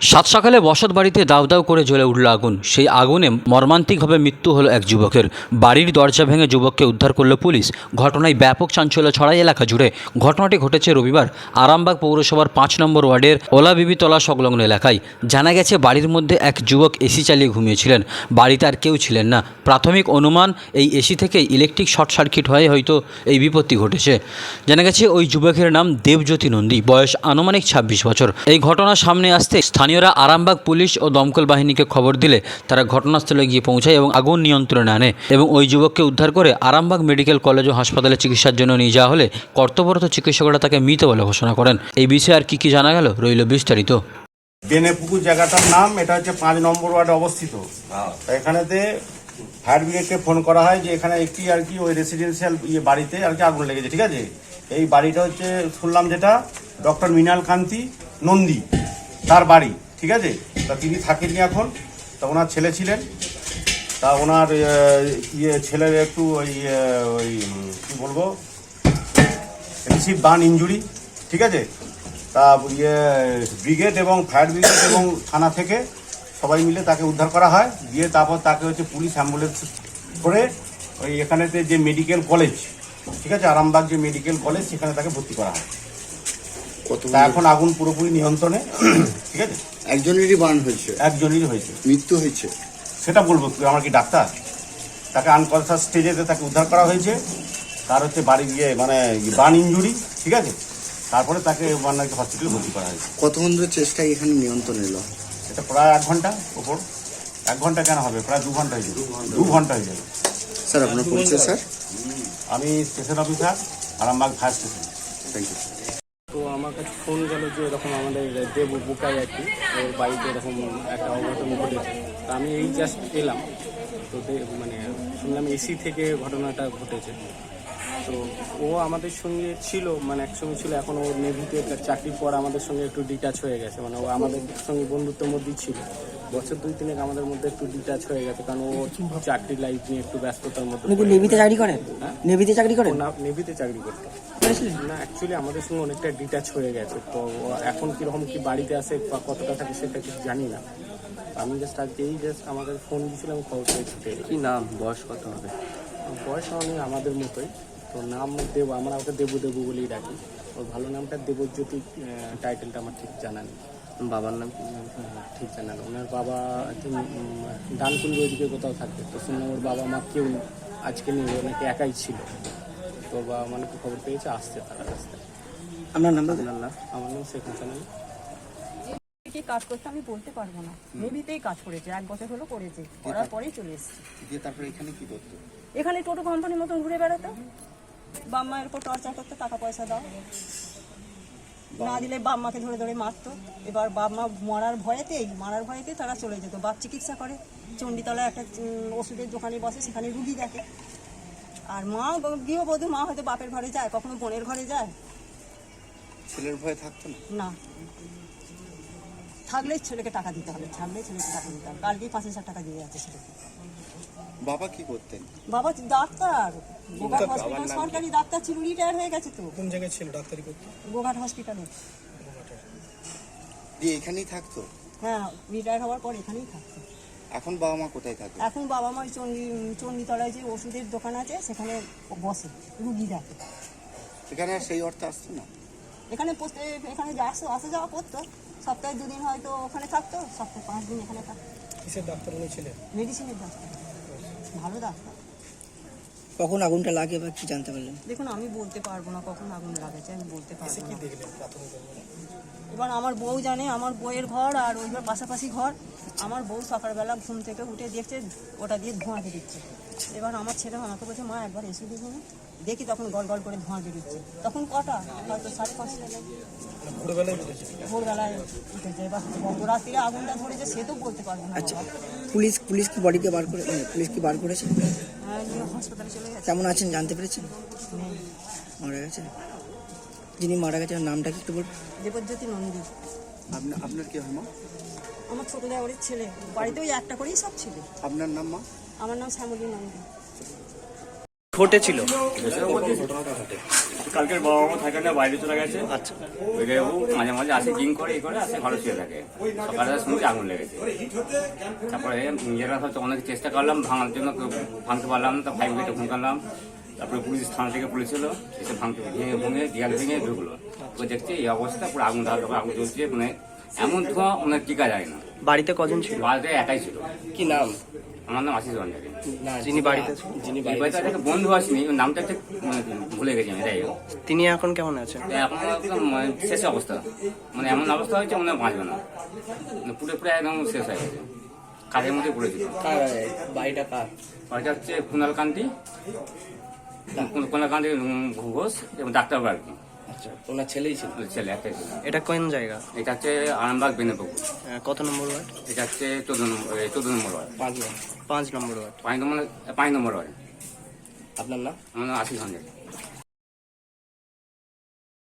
সাত সকালে বসত বাড়িতে দাউ দাউ করে জ্বলে উঠল আগুন। সেই আগুনে মর্মান্তিকভাবে মৃত্যু হলো এক যুবকের। বাড়ির দরজা ভেঙে যুবককে উদ্ধার করল পুলিশ। ঘটনায় ব্যাপক চাঞ্চল্য ছড়াই এলাকা জুড়ে। ঘটনাটি ঘটেছে রবিবার আরামবাগ পৌরসভার পাঁচ নম্বর ওয়ার্ডের ওলাবিবিতলা সংলগ্ন এলাকায়। জানা গেছে, বাড়ির মধ্যে এক যুবক এসি চালিয়ে ঘুমিয়েছিলেন। বাড়িতে আর কেউ ছিলেন না। প্রাথমিক অনুমান, এই এসি থেকেই ইলেকট্রিক শর্ট সার্কিট হয়ে হয়তো এই বিপত্তি ঘটেছে। জানা গেছে, ওই যুবকের নাম দেবজ্যোতি নন্দী। বয়স আনুমানিক ছাব্বিশ বছর। এই ঘটনা সামনে আসতে স্থানীয়রা আরামবাগ পুলিশ ও দমকল বাহিনীকে খবর দিলে তারা ঘটনাস্থলে গিয়ে পৌঁছায় এবং আগুন নিয়ন্ত্রণে আনে এবং ওই যুবককে উদ্ধার করে আরামবাগ মেডিকেল কলেজ ও হাসপাতালে চিকিৎসার জন্য নিয়ে যাওয়া হলে কর্তব্যরত চিকিৎসকরা তাকে মৃত বলে ঘোষণা করেন। এই বিষয়ে আর কি কি জানা গেল রইল বিস্তারিত। বেনেপুকুর জায়গাটার নাম এটা হচ্ছে পাঁচ নম্বর ওয়ার্ডে অবস্থিত। এখানেতে ফায়ার ব্রিগেডকে ফোন করা হয় যে এখানে একটি আর কি ওই রেসিডেন্সিয়াল ইয়ে বাড়িতে আর কি আগুন লেগেছে ঠিক আছে? এই বাড়িটা হচ্ছে শুনলাম যেটা ডক্টর মৃণাল কান্তি নন্দী। তার বাড়ি, ঠিক আছে? তা তিনি থাকেননি এখন। তা ওনার ছেলে ছিলেন। তা ওনার ইয়ে ছেলের একটু ওই ওই কী বলব? রিসিভ বান ইঞ্জুরি, ঠিক আছে? তা ইয়ে ব্রিগেড এবং ফায়ার ব্রিগেড এবং থানা থেকে সবাই মিলে তাকে উদ্ধার করা হয়। দিয়ে তারপর তাকে হচ্ছে পুলিশ অ্যাম্বুলেন্স করে ওই এখানেতে যে মেডিকেল কলেজ, ঠিক আছে? আরামবাগ যে মেডিকেল কলেজ, সেখানে তাকে ভর্তি করা হয়। কত তা এখন আগুন পুরোপুরি নিয়ন্ত্রণে ঠিক আছে? একজনেরই বান হয়েছে। একজনেরই হয়েছে। মৃত্যু হয়েছে। সেটা বলব আমার কি ডাক্তার? তাকে আনকনসাস স্টেজেতে তাকে উদ্ধার করা হয়েছে। তার হচ্ছে বাড়ি গিয়ে মানে বার্ন ইঞ্জুরি ঠিক আছে? তারপরে তাকে মানে হসপিটালে ভর্তি করা হয়েছে। কতক্ষণ ধরে চেষ্টায় এখানে নিয়ন্ত্রণ এলো? এটা প্রায় এক ঘণ্টা ওপর। এক ঘণ্টা কেন হবে? প্রায় দু ঘণ্টা হয়ে যাবে। দু ঘণ্টা হয়ে যাবে। স্যার আপনার পরিচয় স্যার? আমি station officer Arambagh fire station thank you আমার কাছে ফোন গেল যে এরকম আমাদের দেব বুকাই আর কি ওর বাড়িতে এরকম একটা অঘটন ঘটেছে। তো আমি এই জাস্ট এলাম। তো মানে শুনলাম এসি থেকে ঘটনাটা ঘটেছে। তো ও আমাদের সঙ্গে ছিল মানে একসঙ্গে ছিল এখন ওর নেভিতে চাকরির পর আমাদের সঙ্গে একটু ডিটাচ হয়ে গেছে। মানে ও আমাদের সঙ্গে বন্ধুত্বের মধ্যেই ছিল। বছর দুই তিনেক আমাদের মধ্যে একটু ডিটাচ হয়ে গেছে কারণ ও চাকরি লাইফ নিয়ে একটু ব্যস্ততার মধ্যে কি পড়ে নেভিতে চাকরি করেন হ্যাঁ? নেভিতে চাকরি করেন না নেভিতে চাকরি করতো। না অ্যাকচুয়ালি আমাদের সঙ্গে অনেকটা ডিটাচ হয়ে গেছে। তো এখন কীরকম কি বাড়িতে আসে বা কতটা থাকে সেটা কিছু জানি না। আমি জাস্ট আজকে এই জাস্ট আমাদের ফোন দিয়েছিলাম খবর পেয়ে ছুটে এলাম। কি নাম? বয়স কত হবে? বয়স আমি আমাদের মতোই। তো নাম দেব আমরা ওকে দেবু দেবু বলেই ডাকি। ওর ভালো নামটা দেবজ্যোতি টাইটেলটা আমার ঠিক জানা নেই। বাবার নাম ঠিক জানা নেই। ওনার বাবা ডানকুন্ড ওইদিকে কোথাও থাকে। তো শুনলাম ওর বাবা মা কেউ আজকে নেই ও নাকি একাই ছিল। তো বাবা মানে খবর পেয়েছে? আসছে তারা রাস্তায়। আপনার নাম দাদা? আল্লাহ আমার নাম শেখ হাসান আলী। কি কাজ করতে আমি বলতে পারব না। নেভিতেই কাজ করেছে এক বছর হলো করেছে করার পরেই চলে এসেছি। দিয়ে তারপরে এখানে কি করতো? এখানে টোটো কোম্পানির মতন ঘুরে বেড়াতো। বাম্মায়ের উপর টর্চার করতে টাকা পয়সা দাও। না দিলে বাম্মাকে ধরে ধরে মারতো। এবার বাম্মা মরার ভয়েতেই মারার ভয়েতেই তারা চলে যেত। বাপ চিকিৎসা করে। চণ্ডীতলায় একটা ওষুধের দোকানে বসে সেখানে রুগী দেখে। আর মা গৃহবধূ মা হয়তো বাপের ঘরে যায় কখনো বোনের ঘরে যায়। ছেলের ভয়ে থাকতো না? না। থাকলেই ছেলেকে টাকা দিতে হবে থাকলেই ছেলেকে টাকা দিতে হবে। কালকেই পাঁচ হাজার টাকা দিয়ে যাচ্ছে ছেলেকে। বাবা কি করতেন? বাবা ডাক্তার। গোঘাট হসপিটাল সরকারি ডাক্তার ছিল রিটায়ার হয়ে গেছে তো। কোন জায়গায় ছিল ডাক্তারি করতে? গোঘাট হসপিটালে। দিয়ে এখানেই থাকতো? হ্যাঁ রিটায়ার হওয়ার পর এখানেই থাকতো। এখন বাবা মা কোথায় থাকে? এখন বাবা মা চণ্ডী চণ্ডীতলায় যে ওষুধের দোকান আছে সেখানে বসে রুগী দেখে। এখানে আর সেই অর্থ আসতো না? এখানে পোস্টে এখানে যে আসতো আসা যাওয়া করতো। সপ্তাহে দুদিন হয়তো ওখানে থাকতো সপ্তাহে পাঁচ দিন এখানে থাকতো। কিসের ডাক্তার উনি ছিলেন? মেডিসিনের ডাক্তার। ভালো ডাক্তার। কখন আগুনটা লাগে বা কি জানতে পারলেন? দেখুন আমি বলতে পারব না কখন আগুন লাগাচ্ছে আমি বলতে পারব কি না। দেখলেন এবার আমার বউ জানে আমার বউয়ের ঘর আর ওই পাশাপাশি ঘর। আমার বউ সকালবেলা ঘুম থেকে উঠে দেখছে ওটা দিয়ে ধোঁয়া বেরিয়েছে এবার আমার ছেলে আমাকে বলছে মা একবার এসে দেখুন দেখি তখন গল গল করে ধোঁয়া বেরিয়েছে তখন কটা? হয়তো সাড়ে পাঁচটা। ভোরবেলায় উঠেছে। ভোরবেলায় উঠেছে। এবার রাত্রিরে আগুনটা ধরেছে সে তো বলতে পারব না আচ্ছা পুলিশ পুলিশ কি বডিকে বার করে মানে পুলিশ কি বার করেছে? হ্যাঁ হাসপাতালে চলে গেছে। কেমন আছেন জানতে পেরেছেন? মারা গেছে? যিনি মারা গেছেন নামটা কি একটু বল দেবজ্যোতি নন্দী। আপনার আপনার কি হয় মা? আমার ছোটো দেওয়ারের ছেলে। বাড়িতে ওই একটা করেই সব ছিল। আপনার নাম মা? আমার নাম শ্যামলী নন্দী ঘটেছিল। কালকের বাবা মা থাকে না বাইরে চলে গেছে। আচ্ছা। ওই ও মাঝে মাঝে আসে জিম করে এই করে আসে ঘরে শুয়ে থাকে। সকালে শুনছি আগুন লেগেছে। তারপরে নিজেরা হয়তো অনেক চেষ্টা করলাম ভাঙার জন্য কেউ ভাঙতে পারলাম তা ফাইভ মিনিটে ফোন করলাম। তারপরে পুলিশ থানা থেকে পুলিশ ছিল এসে ভাঙতে ভেঙে ভেঙে দেয়াল ভেঙে ঢুকলো। তো দেখছি এই অবস্থা পুরো আগুন ধারা আগুন চলছে মানে এমন ধোঁয়া অনেক টিকা যায় না। বাড়িতে কজন ছিল? বাড়িতে একাই ছিল। কি নাম? আমার নাম আশিস ভান্ডারী। যিনি বাড়িতে? যিনি বাড়িতে একটা বন্ধু আসেনি ওর নামটা একটা মানে ভুলে গেছি আমি যাই হোক। তিনি এখন কেমন আছেন? এখন মানে শেষ অবস্থা। মানে এমন অবস্থা হয়েছে মনে হয় বাঁচবে না। মানে পুরো পুরো একদম শেষ হয়ে গেছে। কাজের মধ্যে পড়েছিল কার বাড়িটা কার? ওইটা হচ্ছে কুণাল কান্তি। কুণাল ঘোষ এবং ডাক্তার আর কি। আচ্ছা ওনার ছেলেই ছিল? ছেলে একটাই ছিল। এটা কোন জায়গা? এটা হচ্ছে আরামবাগ বেনেপুকুর। কত নম্বর ওয়ার্ড? এটা হচ্ছে চোদ্দ নম্বর চোদ্দ নম্বর ওয়ার্ড। পাঁচ নম্বর। পাঁচ নম্বর ওয়ার্ড। পাঁচ নম্বর পাঁচ নম্বর ওয়ার্ড। আপনার নাম? আমার নাম আশিস ভান্ডারী